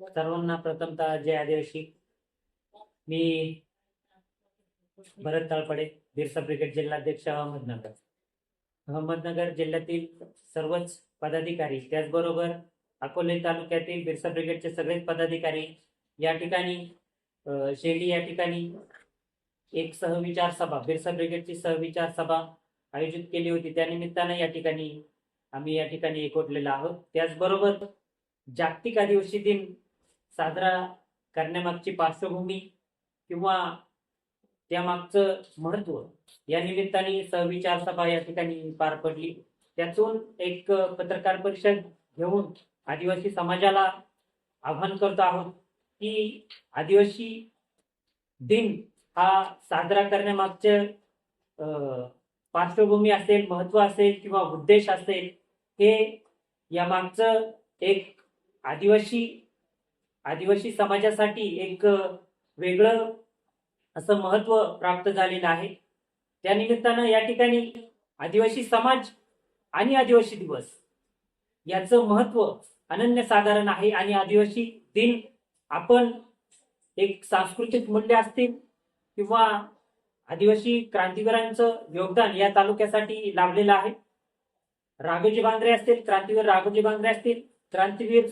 सर्वांना प्रथमतः जय आदिवासी. मी भरत ताळपडे बिरसा ब्रिगेड जिल्हाध्यक्ष अहमदनगर. अहमदनगर जिल्ह्यातील सर्वच पदाधिकारी त्याचबरोबर अकोले तालुक्यातील बिरसा ब्रिगेडचे सगळेच पदाधिकारी या ठिकाणी शेली या ठिकाणी एक सहविचार सभा बिरसा ब्रिगेडची सहविचार सभा आयोजित केली होती. त्यानिमित्तानं या ठिकाणी आम्ही या ठिकाणी एकवटलेलो आहोत. त्याचबरोबर जागतिक आदिवासी दिन साजरा करण्यामागची पार्श्वभूमी किंवा त्यामागचं महत्त्व या निमित्ताने सहविचार सभा या ठिकाणी पार पडली. त्यातून एक पत्रकार परिषद घेऊन आदिवासी समाजाला आव्हान करतो आहोत की आदिवासी दिन हा साजरा करण्यामागचं पार्श्वभूमी असेल महत्त्व असेल किंवा उद्देश असेल हे यामागचं एक आदिवासी आदिवासी समाजासाठी एक वेगळं असं महत्त्व प्राप्त झालेलं आहे. त्या निमित्तानं या ठिकाणी आदिवासी समाज आणि आदिवासी दिवस याचं महत्त्व अनन्यसाधारण आहे आणि आदिवासी दिन आपण एक सांस्कृतिक मूल्य असतील किंवा आदिवासी क्रांतिवीरांचं योगदान या तालुक्यासाठी लाभलेलं आहे. राघोजी बांगरे असतील क्रांतीवीर राघोजी बांगरे असतील क्रांतीवीर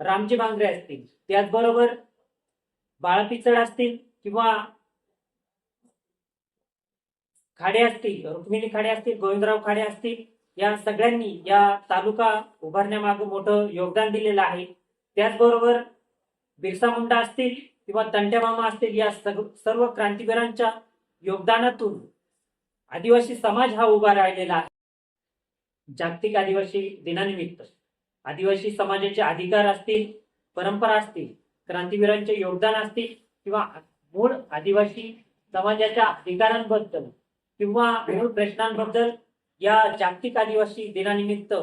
रामजी भांगरे असतील. त्याचबरोबर बाळपिचड असतील किंवा खाडे असतील रुक्मिणी खाडे असतील गोविंदराव खाडे असतील या सगळ्यांनी या तालुका उभारण्यामागे मोठं योगदान दिलेलं आहे. त्याचबरोबर बिरसा मुंडा असतील किंवा तंट्या मामा असतील या सग- सर्व क्रांतिवीरांच्या योगदानातून आदिवासी समाज हा उभा राहिलेला आहे. जागतिक आदिवासी दिनानिमित्त. आदिवासी समाजाचे अधिकार असतील परंपरा असतील क्रांतीवीरांचे योगदान असतील किंवा मूळ आदिवासी समाजाच्या अधिकारांबद्दल किंवा मूळ प्रश्नांबद्दल या जागतिक आदिवासी दिनानिमित्त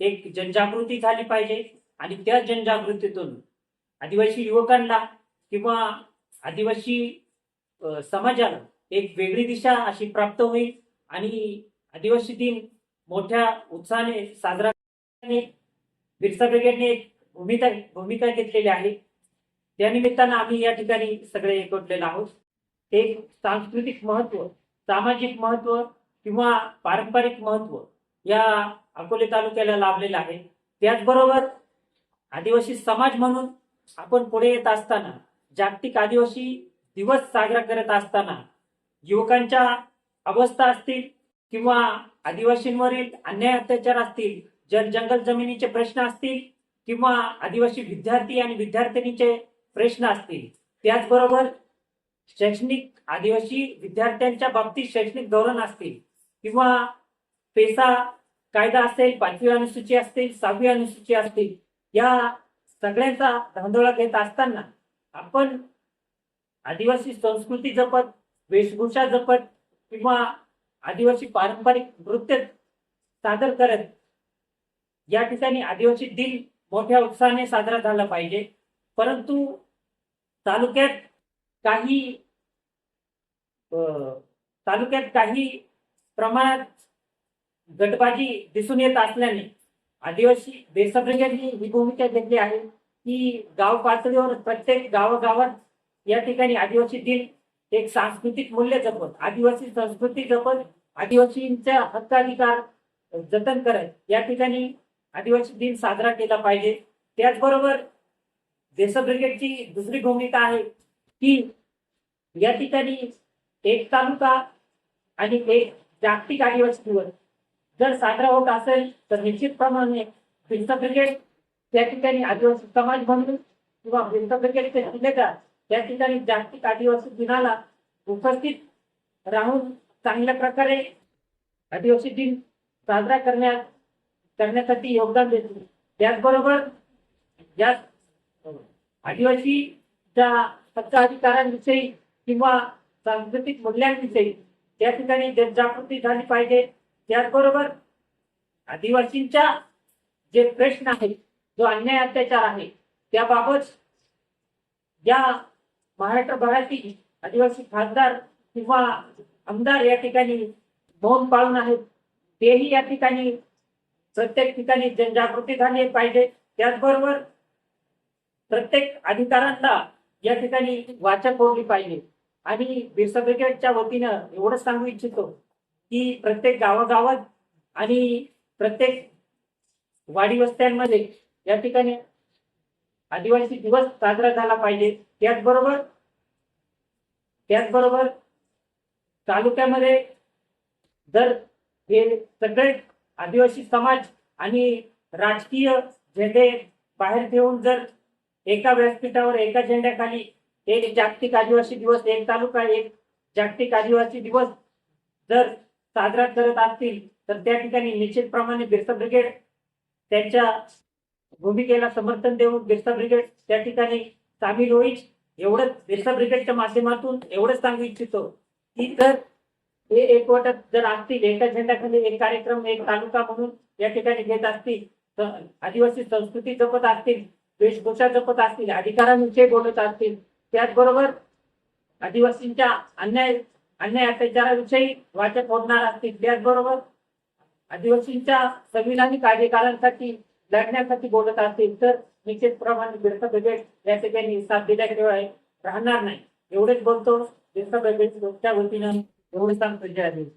एक जनजागृती झाली पाहिजे आणि त्या जनजागृतीतून आदिवासी युवकांना किंवा आदिवासी समाजाला एक वेगळी दिशा अशी प्राप्त होईल आणि आदिवासी दिन मोठ्या उत्साहाने साजरा बिरसा ब्रिगेडने एक भूमिका भूमिका घेतलेली आहे. त्या निमित्तानं आम्ही या ठिकाणी सगळे एकवटलेलो आहोत. एक सांस्कृतिक महत्त्व सामाजिक महत्त्व किंवा पारंपरिक महत्त्व या अकोले तालुक्याला लाभलेलं आहे. त्याचबरोबर आदिवासी समाज म्हणून आपण पुढे येत असताना जागतिक आदिवासी दिवस साजरा करत असताना युवकांच्या अवस्था असतील किंवा आदिवासींवरील अन्याय अत्याचार असतील जर जंगल जमिनीचे प्रश्न असतील किंवा आदिवासी विद्यार्थी आणि विद्यार्थिनीचे प्रश्न असतील त्याचबरोबर शैक्षणिक आदिवासी विद्यार्थ्यांच्या बाबतीत शैक्षणिक धोरण असतील किंवा पेसा कायदा असेल पाचवी अनुसूची असतील सहावी अनुसूची असतील या सगळ्यांचा धांदोळा घेत असताना आपण आदिवासी संस्कृती जपत वेशभूषा जपत किंवा आदिवासी पारंपरिक नृत्य सादर करत या ठिकाणी आदिवासी दिन मोठ्या उत्साहाने साजरा झाला पाहिजे. परंतु तालुक्यात काही तालुक्यात काही प्रमाणात गटबाजी दिसून येत असल्याने आदिवासी बेसा ही भूमिका घेतली आहे की गाव पातळीवर प्रत्येक गावागावात या ठिकाणी आदिवासी दिन एक सांस्कृतिक मूल्य जपत आदिवासी संस्कृती जपत आदिवासींचा हक्काधिकार जतन करत या ठिकाणी आदिवासी दिन साजरा केला पाहिजे. त्याचबरोबर देश ब्रिगेडची दुसरी भूमिका आहे की या ठिकाणी एक तालुका आणि एक जागतिक आदिवासी दिवस जर साजरा होत असेल तर निश्चितप्रमाणे भिंत ब्रिगेड त्या ठिकाणी आदिवासी समाज म्हणून किंवा भिंत ब्रिगेडचे जिल्हेदार त्या ठिकाणी जागतिक आदिवासी दिनाला उपस्थित राहून चांगल्या प्रकारे आदिवासी दिन साजरा करण्यात करण्यासाठी योगदान देतो. त्याचबरोबर या आदिवासीच्या हक्क अधिकारांविषयी किंवा सांस्कृतिक मूल्यांविषयी त्या ठिकाणी जनजागृती झाली पाहिजे. त्याचबरोबर आदिवासींच्या जे प्रश्न आहे जो अन्याय अत्याचार आहे त्याबाबत या महाराष्ट्रभरातील आदिवासी खासदार किंवा आमदार या ठिकाणी मौन पाळून आहेत. तेही या ठिकाणी प्रत्येक ठिकाणी जनजागृती झाली पाहिजे. त्याचबरोबर प्रत्येक अधिकाऱ्यांना या ठिकाणी वाचक होली पाहिजे. आणि बिरसा ब्रिगेडच्या वतीनं एवढं सांगू इच्छितो की प्रत्येक गावागावात आणि प्रत्येक वाडी वस्त्यांमध्ये या ठिकाणी आदिवासी दिवस साजरा झाला पाहिजे. त्याचबरोबर त्याचबरोबर तालुक्यामध्ये जर हे सगळे आदिवासी समाज आणि राजकीय झेंडे बाहेर ठेवून जर एका व्यासपीठावर एका झेंड्याखाली एक जागतिक आदिवासी दिवस एक तालुका एक जागतिक आदिवासी दिवस जर साजरा करत असतील तर त्या ठिकाणी निश्चितप्रमाणे बिरसा ब्रिगेड त्यांच्या भूमिकेला समर्थन देऊन बिरसा ब्रिगेड त्या ठिकाणी सामील होईल. एवढंच बिरसा ब्रिगेडच्या माध्यमातून एवढंच सांगू इच्छितो की जर हे एकवटत जर असतील एका झेंड्याखाली एक कार्यक्रम एक तालुका म्हणून या ठिकाणी घेत असतील तर आदिवासी संस्कृती जपत असतील वेशभूषा जपत असतील अधिकारांविषयी बोलत असतील त्याचबरोबर आदिवासींच्या अन्याय अन्याय अत्याचाराविषयी वाचक होणार असतील त्याचबरोबर आदिवासींच्या संविधानिक अधिकारांसाठी लढण्यासाठी बोलत असतील तर निश्चितप्रमाणे बिरसा ब्रिगेड या ठिकाणी साथ दिल्याशिवाय राहणार नाही. एवढेच बोलतो बिरसा ब्रिगेडच्या वतीनं. एवढे सांगतो जय हिंद